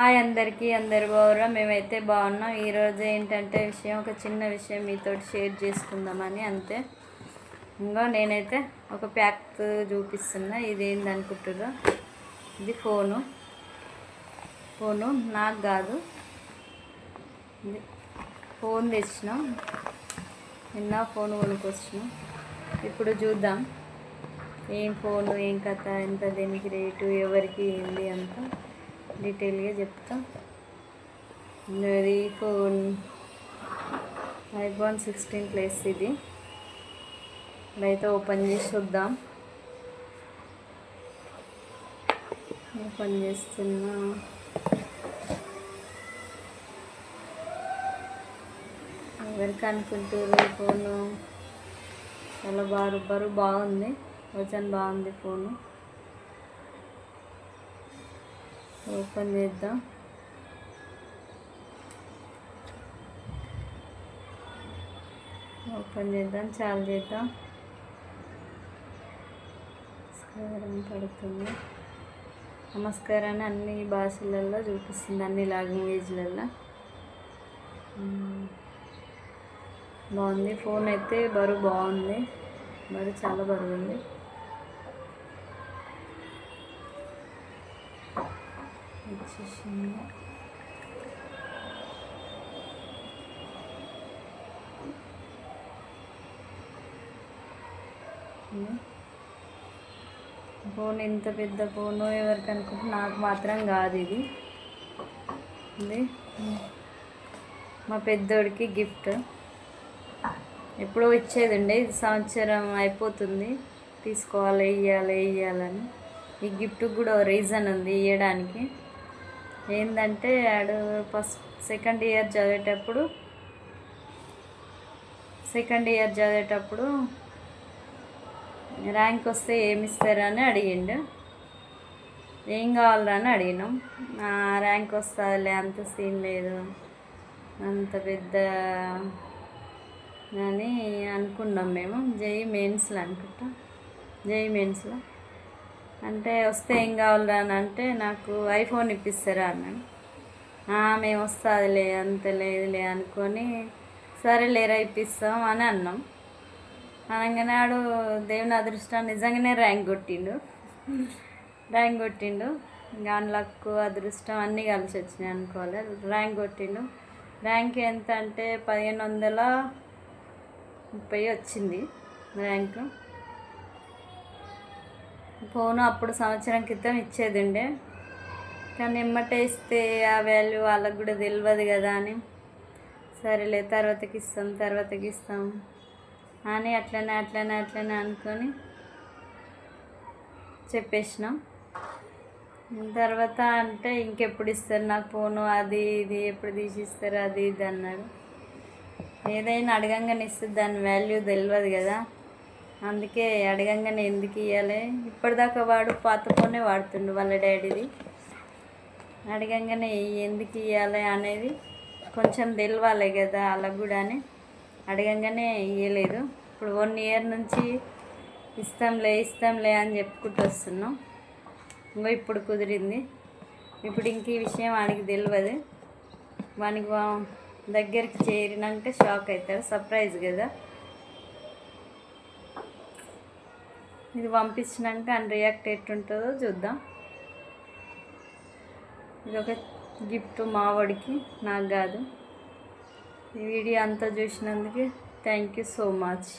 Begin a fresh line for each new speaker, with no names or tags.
Hi అందరికీ అందరు బాగురా మేమైతే బాగున్నాం. ఈరోజు ఏంటంటే విషయం ఒక చిన్న విషయం మీతో షేర్ చేసుకుందామని అంతే. ఇంకా నేనైతే ఒక ప్యాక్ చూపిస్తున్నా. ఇది ఏంది ఇది ఫోను. ఫోను నాకు కాదు. ఇది ఫోన్ తెచ్చినాం. నిన్న ఫోన్ కొనుక్కొచ్చినాం. ఇప్పుడు చూద్దాం. ఏం ఫోను ఏం కథ ఎంత దేనికి రేటు ఎవరికి ఏంది అంతా. డీటెయిల్గా చెప్తా. ఇది ఫోన్ ఐఫోన్ సిక్స్టీన్ ప్లస్ ఇది. అయితే ఓపెన్ చేసి చూద్దాం. ఓపెన్ చేస్తున్నా. ఎవరికి అనుకుంటారు ఫోను. చాలా బారు బరువు బాగుంది. వజన్ బాగుంది ఫోను. ఓపెన్ చేద్దాం. ఓపెన్ చేద్దాం చాలు చేద్దాం. నమస్కారం పడుతుంది. నమస్కారాన్ని అన్ని భాషలలో చూపిస్తుంది అన్ని లాంగ్వేజ్లలో. బాగుంది ఫోన్ అయితే బరువు బాగుంది. బరువు చాలా బరువు ఉంది. వచ్చేసింది ఉమ్. ఫోన్ ఇంత పెద్ద ఫోను ఎవరికి అనుకుంటే నాకు మాత్రం కాదు ఇది. ఇది మా పెద్దోడికి గిఫ్ట్. ఎప్పుడో ఇచ్చేది ఉండే ఇది సంవత్సరం అయిపోతుంది. తీసుకోవాలి ఇవ్వాలి ఇవ్వాలని ఈ గిఫ్ట్ కూడా రీజన్ ఉంది ఇవ్వడానికి ఏంటంటే ఆడు ఫస్ట్ సెకండ్ ఇయర్ చదివేటప్పుడు సెకండ్ ఇయర్ చదివేటప్పుడు ర్యాంక్ వస్తే ఏమి ఇస్తారని అడిగిండు. ఏం కావాలని అడిగినాం. ర్యాంక్ వస్తుందిలే అంత సీన్ లేదు అంత పెద్ద అని అనుకున్నాం మేము. జై మెయిన్స్లో అనుకుంటాం. జై మెయిన్స్లో అంటే వస్తే ఏం కావాలరా అని అంటే నాకు ఐఫోన్ ఇప్పిస్తారా అన్నాను మేము వస్తుందిలే అంత లేదులే అనుకొని సరే లేరా ఇప్పిస్తాం అని అన్నాం. అనగానే ఆడు దేవుని అదృష్టం నిజంగానే ర్యాంక్ కొట్టిండు. ర్యాంక్ కొట్టిండు. ఇంకా లక్ అదృష్టం అన్నీ కలిసి వచ్చినాయి అనుకోవాలి ర్యాంక్ కొట్టిండు. ర్యాంక్ ఎంత అంటే పదిహేను వందల ముప్పై వచ్చింది ర్యాంకు. ఫోను అప్పుడు సంవత్సరం క్రితం ఇచ్చేది ఉండే కానీ ఎమ్మటే ఇస్తే ఆ వాల్యూ వాళ్ళకు కూడా తెలియదు కదా అని. సరేలే తర్వాతకి ఇస్తాం తర్వాతకి ఇస్తాం అని అట్లనే అట్లనే అట్లనే అనుకొని చెప్పేసినాం. తర్వాత అంటే ఇంకెప్పుడు ఇస్తారు నాకు ఫోను అది ఇది ఎప్పుడు తీసి ఇస్తారు అది ఇది అన్నాడు. ఏదైనా అడగంగానే ఇస్తే దాని వాల్యూ తెలియదు కదా. అందుకే అడగంగానే ఎందుకు ఇవ్వాలి ఇప్పటిదాకా వాడు పాత ఫోనే వాడుతుండు వాళ్ళ డాడీది. అడగంగానే ఎందుకు ఇవ్వాలి అనేది కొంచెం తెలియాలి కదా అలా కూడా అని అడగంగానే ఇవ్వలేదు ఇప్పుడు వన్ ఇయర్ నుంచి ఇస్తాంలే ఇస్తాంలే అని చెప్పుకుంటూ వస్తున్నాం. ఇంకో ఇప్పుడు కుదిరింది. ఇప్పుడు ఇంక ఈ విషయం వానికి తెలియదు వానికి వా- దగ్గరికి చేరినాక షాక్ అవుతాడు సర్ప్రైజ్ కదా. ఇది పంపించినాక అని రియాక్ట్ ఎట్టుంటుందో చూద్దాం. ఇది ఒక గిఫ్ట్ మావాడికి నాకు కాదు. ఈ వీడియో అంతా చూసినందుకు థ్యాంక్ యూ సో మచ్.